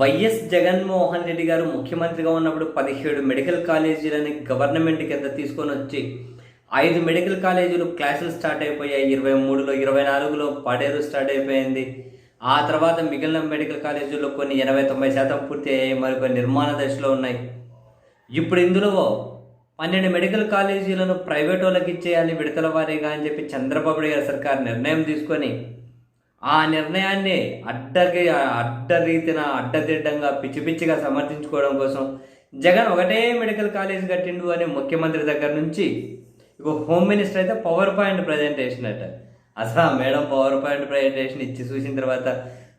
YS Jaganmohan Reddy గారు ముఖ్యమంత్రిగా ఉన్నప్పుడు పదిహేడు మెడికల్ కాలేజీలని గవర్నమెంట్ కింద తీసుకొని వచ్చి ఐదు మెడికల్ కాలేజీలు క్లాసులు స్టార్ట్ అయిపోయాయి. ఇరవై మూడులో ఇరవై నాలుగులో పడేరు స్టార్ట్ అయిపోయింది. ఆ తర్వాత మిగిలిన మెడికల్ కాలేజీల్లో కొన్ని ఎనభై తొంభై శాతం పూర్తి అయ్యాయి. మరికొన్ని నిర్మాణ దశలో ఉన్నాయి. ఇప్పుడు ఇందులో పన్నెండు మెడికల్ కాలేజీలను ప్రైవేట్ వాళ్ళకి ఇచ్చేయాలి విడతల వారీగా అని చెప్పి చంద్రబాబు గారి సర్కార్ నిర్ణయం తీసుకొని ఆ నిర్ణయాన్ని అడ్డకి అడ్డరీతిన అడ్డదిడ్డంగా పిచ్చి పిచ్చిగా సమర్థించుకోవడం కోసం జగన్ ఒకటే మెడికల్ కాలేజ్ కట్టిండు అని ముఖ్యమంత్రి దగ్గర నుంచి ఇక హోమ్ మినిస్టర్ అయితే పవర్ పాయింట్ ప్రజెంటేషన్ అట. అసలు మేడం పవర్ పాయింట్ ప్రజెంటేషన్ ఇచ్చి చూసిన తర్వాత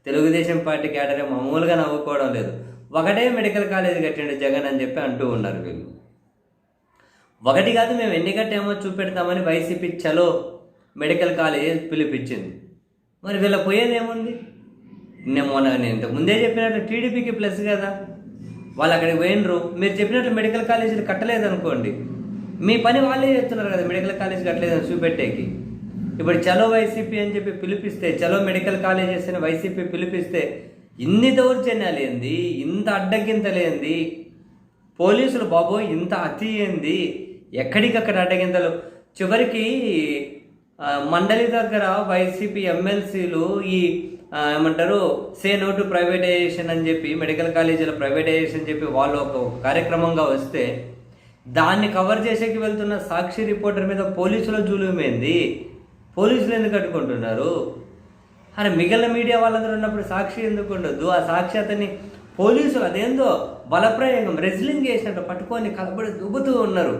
తెలుగుదేశం పార్టీ కేటరే మామూలుగా నవ్వుకోవడం లేదు. ఒకటే మెడికల్ కాలేజ్ కట్టిండు జగన్ అని చెప్పి అంటూ ఉన్నారు వీళ్ళు. ఒకటి కాదు మేము ఎన్ని కట్టేమో చూపెడతామని వైసీపీ చలో మెడికల్ కాలేజ్ పిలిపించింది. మరి వీళ్ళ పోయేది ఏముంది? నేను మొన్న నేను ఇంతకు ముందే చెప్పినట్లు టీడీపీకి ప్లస్ కదా. వాళ్ళు అక్కడికి పోయినరు. మీరు చెప్పినట్లు మెడికల్ కాలేజీలు కట్టలేదు అనుకోండి మీ పని వాళ్ళే చేస్తున్నారు కదా మెడికల్ కాలేజ్ కట్టలేదని చూపెట్టేకి. ఇప్పుడు చలో వైసీపీ అని చెప్పి పిలిపిస్తే చలో మెడికల్ కాలేజెస్ అని వైసీపీ పిలిపిస్తే ఇన్ని దౌర్జన్యాలు ఏంది? ఇంత అడ్డగింతలేంది? పోలీసులు బాబోయ్ ఇంత అతి ఏంది? ఎక్కడికక్కడ అడ్డగింతలు? చివరికి మండలి దగ్గర వైసీపీ ఎమ్మెల్సీలు ఈ ఏమంటారు సే నో టు ప్రైవేటైజేషన్ అని చెప్పి మెడికల్ కాలేజీల ప్రైవేటైజేషన్ అని చెప్పి వాళ్ళు ఒక కార్యక్రమంగా వస్తే దాన్ని కవర్ చేసేకి వెళ్తున్న సాక్షి రిపోర్టర్ మీద పోలీసుల జూలుమేంది పోలీసులు ఎందుకు కట్టుకుంటున్నారు అరే మిగిలిన మీడియా వాళ్ళందరూ ఉన్నప్పుడు సాక్షి ఎందుకు ఉండదు ఆ సాక్షి అతన్ని పోలీసులు అదేందో బలప్రయోగం రెజ్లింగ్ చేసినట్టు పట్టుకొని కలబడి దుబ్బుతూ ఉన్నారు.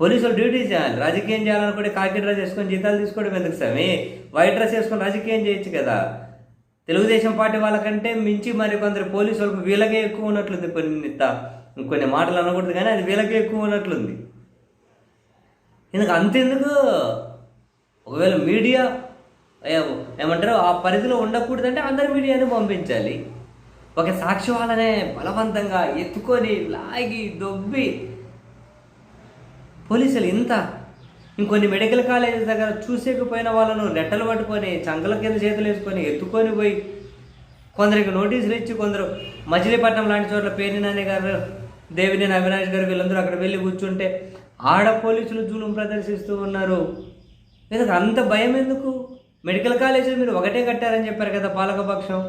పోలీసులు డ్యూటీ చేయాలి. రాజకీయం చేయాలనుకుంటే కాకి డ్రెస్ వేసుకొని జీతాలు తీసుకోవడం ఎందుకు స్వామి? వైట్ డ్రెస్ వేసుకొని రాజకీయం చేయొచ్చు కదా. తెలుగుదేశం పార్టీ వాళ్ళకంటే మించి మరి కొందరు పోలీసు వాళ్ళకు వీళ్ళకే ఎక్కువ ఉన్నట్లుంది కొన్ని కొన్ని మాటలు అనకూడదు కానీ అది వీళ్ళకే ఎక్కువ ఉన్నట్లుంది. ఎందుకు అంతెందుకు? ఒకవేళ మీడియా ఏమంటారు ఆ పరిధిలో ఉండకూడదంటే అందరు మీడియాని పంపించాలి. ఒక సాక్షి వాళ్ళనే బలవంతంగా ఎత్తుకొని లాగి దొబ్బి పోలీసులు ఇంత? ఇంకొన్ని మెడికల్ కాలేజెస్ దగ్గర చూసేకపోయిన వాళ్ళను రెట్టలు పట్టుకొని చంకల కింద చేతులు వేసుకొని ఎత్తుకొని పోయి కొందరికి నోటీసులు ఇచ్చి కొందరు మచిలీపట్నం లాంటి చోట్ల పేరు నాని గారు దేవినేని అవినాష్ గారు వీళ్ళందరూ అక్కడ వెళ్ళి కూర్చుంటే ఆడ పోలీసులు జూలుం ప్రదర్శిస్తూ ఉన్నారు. ఎందుకు అంత భయం ఎందుకు? మెడికల్ కాలేజీలు మీరు ఒకటే కట్టారని చెప్పారు కదా పాలకపక్షం.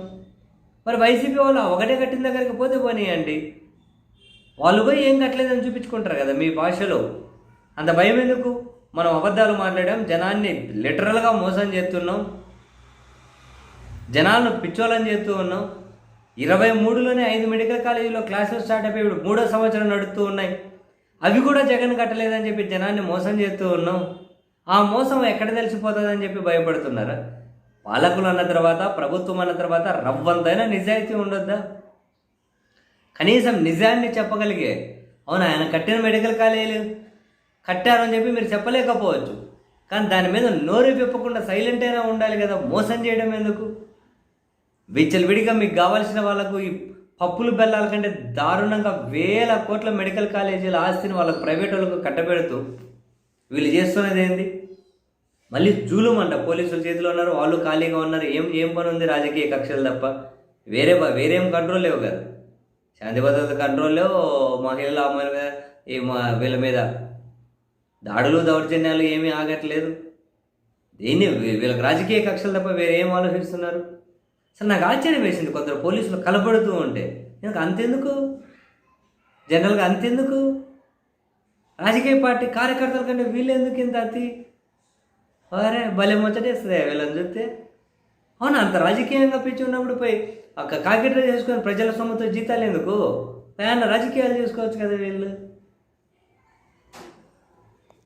మరి వైసీపీ వాళ్ళు ఒకటే కట్టిన దగ్గరికి పోతే పోనీయండి. వాళ్ళు పోయి ఏం కట్టలేదని చూపించుకుంటారు కదా మీ భాషలో. అంత భయం ఎందుకు? మనం అబద్ధాలు మాట్లాడాం జనాన్ని లిటరల్గా మోసం చేస్తున్నాం. జనాలను పిచ్చోళం చేస్తూ ఉన్నాం. ఇరవై మూడులోనే ఐదు మెడికల్ కాలేజీలో క్లాసులు స్టార్ట్ అయిపోయి ఇప్పుడు మూడో సంవత్సరం నడుస్తూ ఉన్నాయి. అవి కూడా జగన్ కట్టలేదని చెప్పి జనాన్ని మోసం చేస్తూ ఉన్నాం. ఆ మోసం ఎక్కడ తెలిసిపోతుందని చెప్పి భయపడుతున్నారా? పాలకులు అన్న తర్వాత ప్రభుత్వం అన్న తర్వాత రవ్వంతైనా నిజాయితీ ఉండొద్దా? కనీసం నిజాన్ని చెప్పగలిగే. అవును ఆయన కట్టిన మెడికల్ కాలేజీలు? కట్టారని చెప్పి మీరు చెప్పలేకపోవచ్చు. కానీ దాని మీద నోరు విప్పకుండా సైలెంట్ అయినా ఉండాలి కదా. మోసం చేయడం ఎందుకు? విచ్చలవిడిగా మీకు కావాల్సిన వాళ్ళకు ఈ పప్పులు బెల్లాల కంటే దారుణంగా వేల కోట్ల మెడికల్ కాలేజీల ఆస్తిని వాళ్ళకు ప్రైవేట్ వాళ్ళకు కట్టబెడుతూ వీళ్ళు చేస్తున్నది ఏంది? మళ్ళీ జూలుమంట. పోలీసుల చేతిలో ఉన్నారు వాళ్ళు ఖాళీగా ఉన్నారు. ఏం ఏం పని ఉంది రాజకీయ కక్షలు తప్ప? వేరే వేరేం కంట్రోల్ లేవు కదా. శాంతి భద్రత కంట్రోల్ లేవు మహిళల అమ్మాయిల మీద ఈ మా వీళ్ళ మీద. దాడులు దౌర్జన్యాలు ఏమీ ఆగట్లేదు. దేన్ని వీ- వీళ్ళకి రాజకీయ కక్షలు తప్ప వేరే ఆలోచిస్తున్నారు? అసలు నాకు ఆశ్చర్యం వేసింది కొందరు పోలీసులు కలబడుతూ ఉంటే. నాకు అంతెందుకు? జనరల్గా అంతెందుకు? రాజకీయ పార్టీ కార్యకర్తల కంటే వీళ్ళు ఎందుకు ఇంత అతి? అరే భలే ముచ్చటేస్తుంది వీళ్ళని చూస్తే. అవును అంత రాజకీయంగా పిచ్చి ఉన్నప్పుడు పోయి ఒక కాకిట్ర చేసుకొని ప్రజల సొమ్ముతో జీతాలు ఎందుకు? పైన రాజకీయాలు చేసుకోవచ్చు కదా వీళ్ళు.